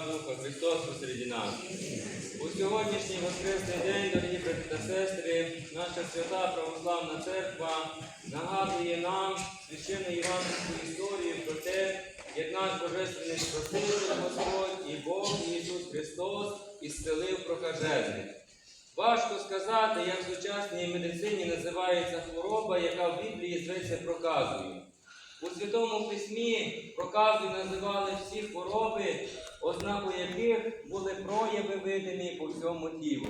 Духа Христос посеред нас. У сьогоднішній воскресний день, дорогі брати та сестри, наша свята православна церква нагадує нам священну євангельську історію про те, як наш Божественний Спаситель Господь і Бог Ісус Христос ісцелив прокажених. Важко сказати, як в сучасній медицині називається хвороба, яка в Біблії зветься проказою. У Святому Письмі проказою називали всі хвороби, ознакою яких були прояви видимі по всьому тілу.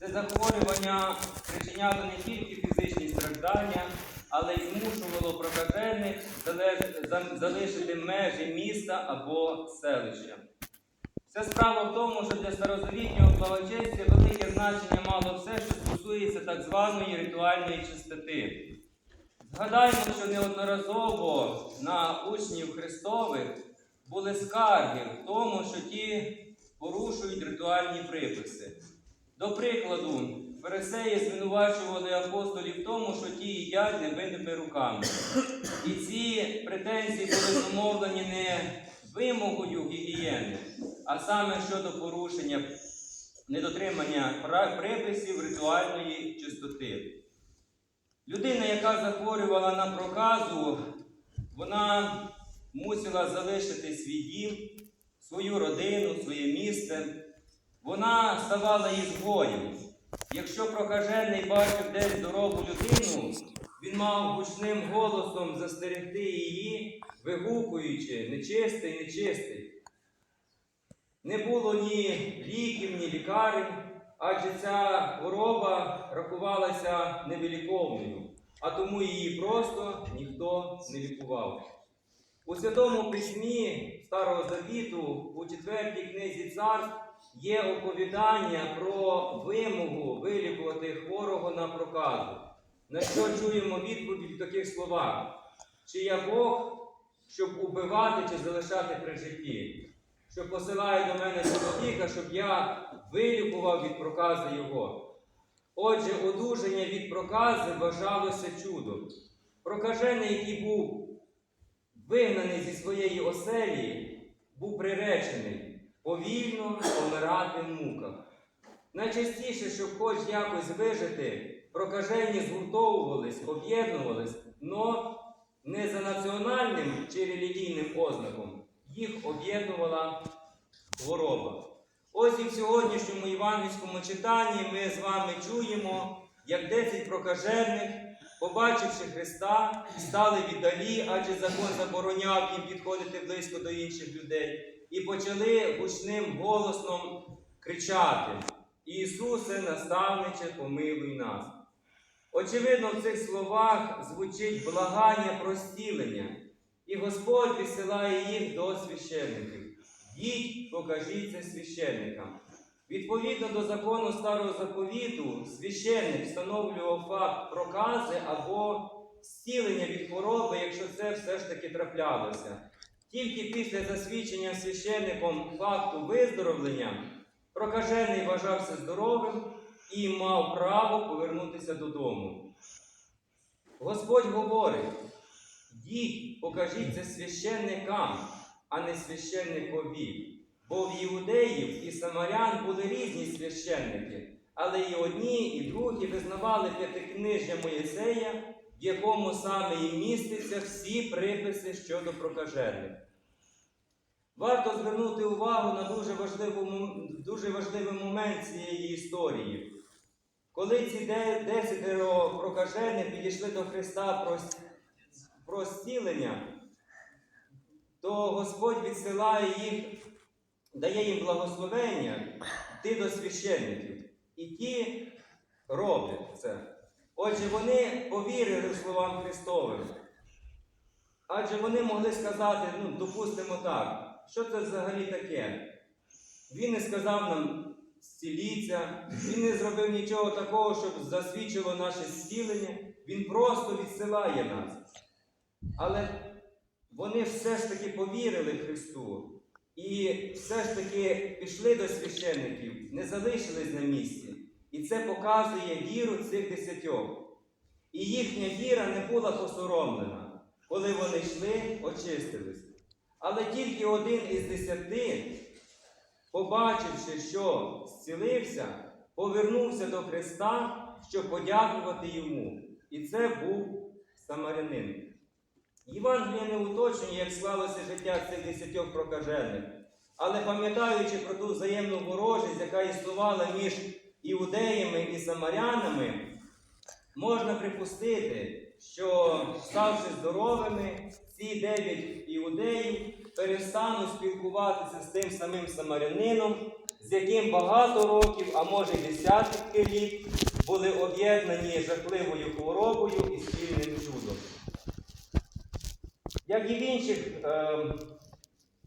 Це захворювання причиняло не тільки фізичні страждання, але й змушувало прокажених залишити межі міста або селища. Вся справа в тому, що для старозавітнього благочестя велике значення мало все, що стосується так званої ритуальної чистоти. Згадаємо, що неодноразово на учнів Христових були скарги в тому, що ті порушують ритуальні приписи. До прикладу, фарисеї звинувачували апостолів в тому, що ті їдять невинними руками. І ці претензії були зумовлені не вимогою гігієни, а саме щодо порушення недотримання приписів ритуальної чистоти. Людина, яка захворювала на проказу, вона мусила залишити свій дім, свою родину, своє місце. Вона ставала ізгоєм. Якщо прокажений бачив десь здорову людину, він мав гучним голосом застерегти її, вигукуючи нечистий, нечистий. Не було ні ліків, ні лікарень, адже ця хвороба рахувалася невиліковною, а тому її просто ніхто не лікував. У Святому Письмі Старого Завіту, у четвертій книзі царств, є оповідання про вимогу вилікувати хворого на проказу. На що чуємо відповідь в таких словах: чи я Бог, щоб убивати чи залишати при житті? що посилає до мене чоловіка, щоб я вилікував від прокази його. Отже, одужання від прокази вважалося чудом. Прокажений, який був вигнаний зі своєї оселі, був приречений повільно помирати в муках. Найчастіше, щоб хоч якось вижити, прокажені згуртовувались, об'єднувались, но не за національним чи релігійним ознаком їх об'єднувала хвороба. Ось і в сьогоднішньому євангельському читанні ми з вами чуємо, як 10 прокажених, побачивши Христа, стали віддалі, адже закон забороняв їм підходити близько до інших людей, і почали гучним голосом кричати: Ісусе, наставниче, помилуй нас. Очевидно, в цих словах звучить благання про зцілення. І Господь висилає їх до священників. Йдіть, покажіться священникам. Відповідно до закону старого заповіту, священник встановлював факт прокази або зцілення від хвороби, якщо це все ж таки траплялося. Тільки після засвідчення священником факту виздоровлення прокажений вважався здоровим і мав право повернутися додому. Господь говорить. Йдіть, покажіться священникам, а не священникові. Бо в іудеїв і самарян були різні священники, але і одні, і другі визнавали п'ятикнижжя Моїсея, в якому саме і містяться всі приписи щодо прокажених. Варто звернути увагу на дуже важливий, дуже важливий момент цієї історії. Коли ці десятеро прокажених підійшли до Христа прос- про зцілення, то Господь відсилає їх, дає їм благословення йти до священників. І ті роблять це. Отже, вони повірили словам Христовим. Адже вони могли сказати, ну, допустимо так, що це взагалі таке? Він не сказав нам зціліться, він не зробив нічого такого, щоб засвідчило наше зцілення. Він просто відсилає нас. Але вони все ж таки повірили Христу і все ж таки пішли до священників, не залишились на місці. І це показує віру цих десятьох. І їхня віра не була посоромлена. Коли вони йшли, очистились. Але тільки один із десяти, побачивши, що зцілився, повернувся до Христа, щоб подякувати йому. І це був самарянин. Євангеліє не уточнює, як склалося життя цих десятьох прокажених. Але пам'ятаючи про ту взаємну ворожість, яка існувала між іудеями і самарянами, можна припустити, що, ставши здоровими, ці дев'ять іудеїв перестануть спілкуватися з тим самим самарянином, з яким багато років, а може й десятки літ, були об'єднані жахливою хворобою і спільним чудом. Як і в інших е,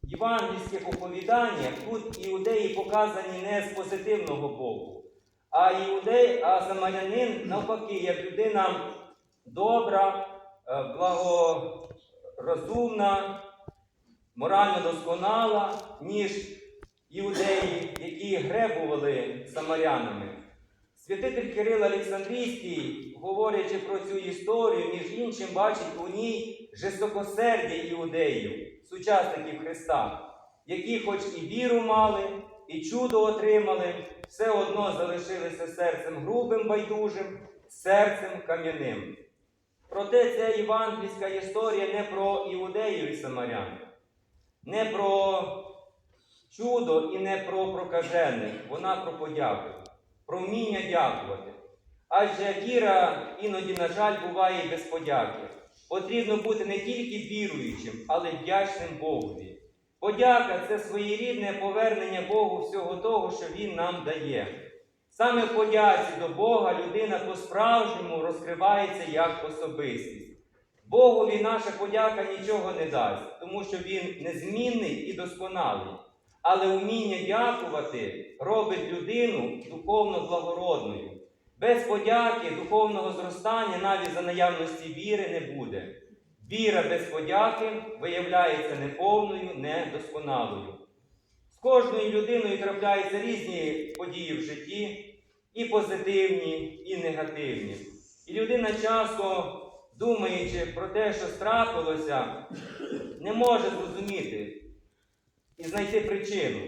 євангельських оповіданнях, тут іудеї показані не з позитивного боку, а іудей, а самарянин навпаки, як людина добра, е, благорозумна, морально досконала, ніж іудеї, які гребували самарянами. Святитель Кирил Олександрійський, говорячи про цю історію, між іншим, бачить у ній жестокосердя іудеїв, сучасників Христа, які, хоч і віру мали, і чудо отримали, все одно залишилися серцем грубим, байдужим, серцем кам'яним. Проте ця євангельська історія не про іудеїв і самарян, не про чудо і не про прокажених, вона про подяку, про вміння дякувати. Адже віра іноді, на жаль, буває і без подяки. Потрібно бути не тільки віруючим, але й вдячним Богові. Подяка це своєрідне повернення Богу всього того, що Він нам дає. Саме в подяці до Бога людина по-справжньому розкривається як особистість. Богові наша подяка нічого не дасть, тому що Він незмінний і досконалий. Але вміння дякувати робить людину духовно благородною. Без подяки духовного зростання навіть за наявності віри не буде. Віра без подяки виявляється неповною, недосконалою. З кожною людиною трапляються різні події в житті, і позитивні, і негативні. І людина часто, думаючи про те, що страпилося, не може зрозуміти і знайти причину.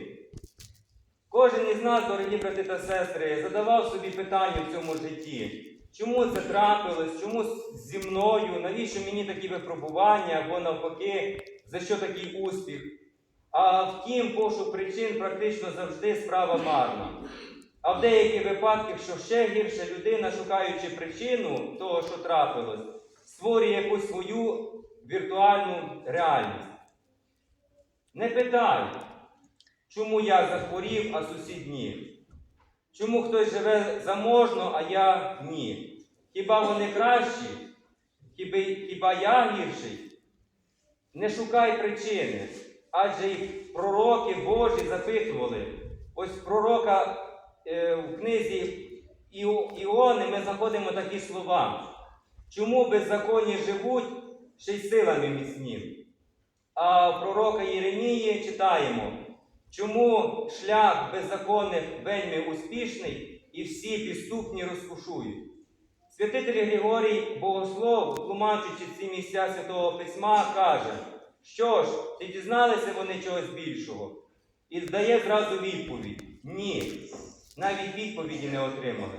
Кожен із нас, дорогі брати та сестри, задавав собі питання в цьому житті. Чому це трапилось? Чому зі мною? Навіщо мені такі випробування або навпаки, за що такий успіх? А втім, пошук причин практично завжди справа марна. А в деяких випадках, що ще гірше, людина, шукаючи причину того, що трапилось, створює якусь свою віртуальну реальність. Не питай, чому я захворів, а сусід ні. Чому хтось живе заможно, а я ні? Хіба вони кращі? Хіба, хіба я гірший? Не шукай причини, адже і пророки Божі запитували. Ось пророка е, в книзі Іони ми знаходимо такі слова. Чому беззаконні живуть, ще й силами міцні? А пророка Єремії читаємо, чому шлях беззаконних вельми успішний і всі підступні розкушують. Святитель Григорій Богослов, тлумачучи ці місця Святого Письма, каже, що ж, чи дізналися вони чогось більшого? І здає зразу відповідь: ні, навіть відповіді не отримали.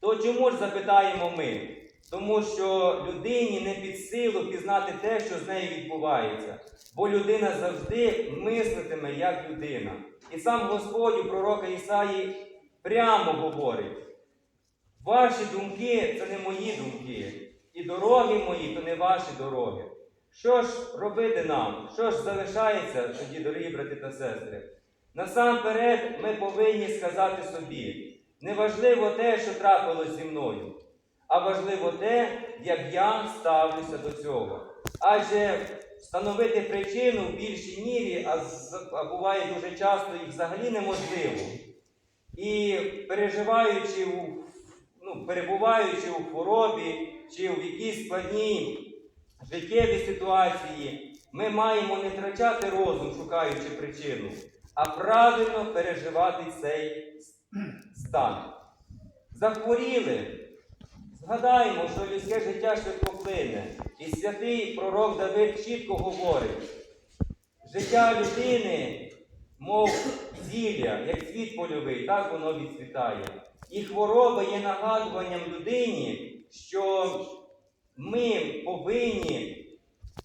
То чому ж запитаємо ми? Тому що людині не під силу пізнати те, що з нею відбувається, бо людина завжди мислитиме як людина. І сам Господь у пророка Ісаї прямо говорить: ваші думки це не мої думки, і дороги мої то не ваші дороги. Що ж робити нам? Що ж залишається тоді, дорогі брати та сестри? Насамперед ми повинні сказати собі, неважливо те, що трапилось зі мною, а важливо те, як я ставлюся до цього. Адже встановити причину в більшій мірі, а, а буває дуже часто і взагалі неможливо. І переживаючи у, ну, перебуваючи у хворобі чи в якійсь складній життєвій ситуації, ми маємо не втрачати розум, шукаючи причину, а правильно переживати цей стан. Захворіли. Згадаємо, що людське життя швидко плине. І святий пророк Давид чітко говорить: життя людини, мов зілля, як цвіт польовий, так воно відцвітає. І хвороба є нагадуванням людині, що ми повинні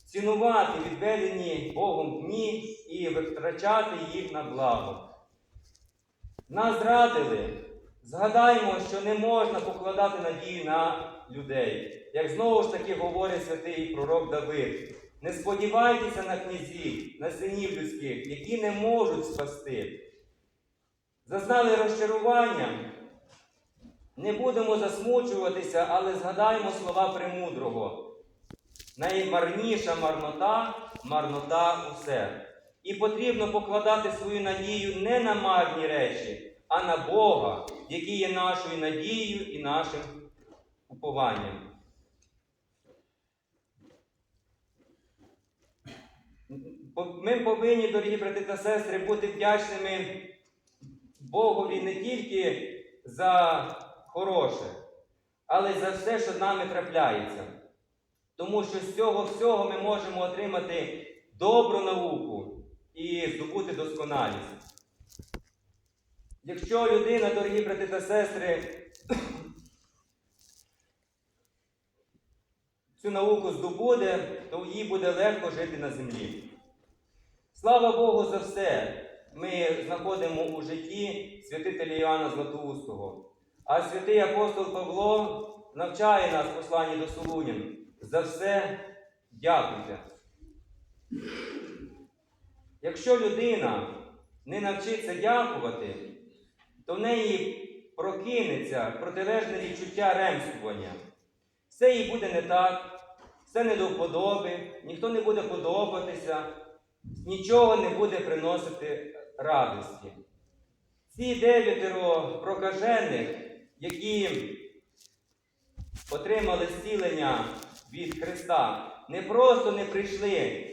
цінувати відведені Богом дні і витрачати їх на благо. Нас зрадили. Згадаймо, що не можна покладати надію на людей. Як знову ж таки говорить святий пророк Давид. Не сподівайтеся на князів, на синів людських, які не можуть спасти. Зазнали розчарування. Не будемо засмучуватися, але згадаймо слова премудрого. Наймарніша марнота марнота усе. І потрібно покладати свою надію не на марні речі, а на Бога, який є нашою надією і нашим упованням. Ми повинні, дорогі брати та сестри, бути вдячними Богові не тільки за хороше, але й за все, що з нами трапляється. Тому що з цього всього ми можемо отримати добру науку і здобути досконалість. Якщо людина, дорогі брати та сестри, цю науку здобуде, то їй буде легко жити на землі. Слава Богу за все! Ми знаходимо у житті святителя Іоанна Златоустого. А святий апостол Павло навчає нас в посланні до Солунян. За все дякуйте. Якщо людина не навчиться дякувати, то в неї прокинеться протилежне відчуття ремствування. Все їй буде не так, все не до вподоби, ніхто не буде подобатися, нічого не буде приносити радості. Ці дев'ятеро прокажених, які отримали зцілення від Христа, не просто не прийшли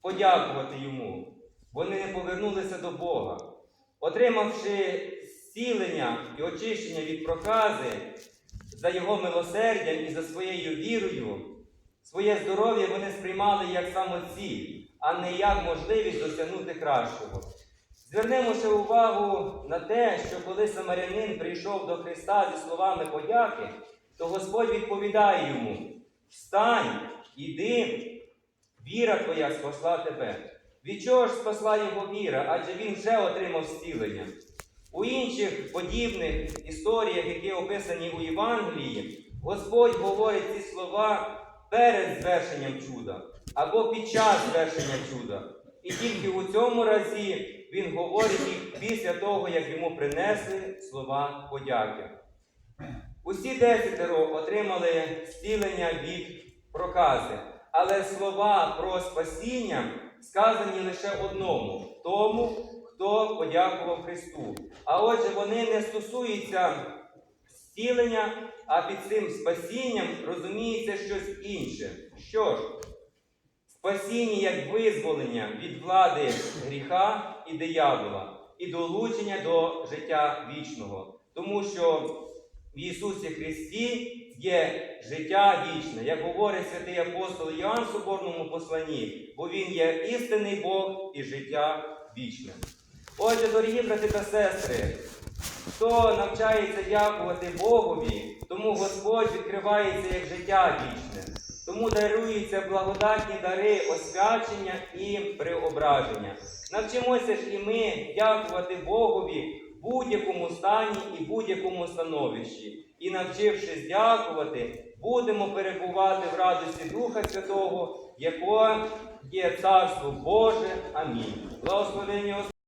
подякувати йому, вони не повернулися до Бога. Отримавши зцілення і очищення від прокази за Його милосердям і за своєю вірою, своє здоров'я вони сприймали як самоціль, а не як можливість досягнути кращого. Звернемо ще увагу на те, що коли самарянин прийшов до Христа зі словами подяки, то Господь відповідає йому: Встань, іди, віра твоя спасла тебе. Від чого ж спасла його віра? Адже він вже отримав зцілення. У інших подібних історіях, які описані у Євангелії, Господь говорить ці слова перед звершенням чуда або під час звершення чуда. І тільки у цьому разі він говорить їх після того, як йому принесли слова подяки. Усі десятеро отримали зцілення від прокази, але слова про спасіння сказані лише одному тому, хто подякував Христу. А отже, вони не стосуються зцілення, а під цим спасінням розуміється щось інше. Що ж, спасіння як визволення від влади гріха і диявола, і долучення до життя вічного. Тому що в Ісусі Христі є життя вічне, як говорить святий апостол Іоанн в Соборному посланні, бо Він є істинний Бог і життя вічне. Отже, дорогі брати та сестри, хто навчається дякувати Богові, тому Господь відкривається як життя вічне. Тому даруються благодатні дари освячення і преображення. Навчимося ж і ми дякувати Богові в будь-якому стані і будь-якому становищі. І навчившись дякувати, будемо перебувати в радості Духа Святого, якого є Царство Боже. Амінь. Благословення.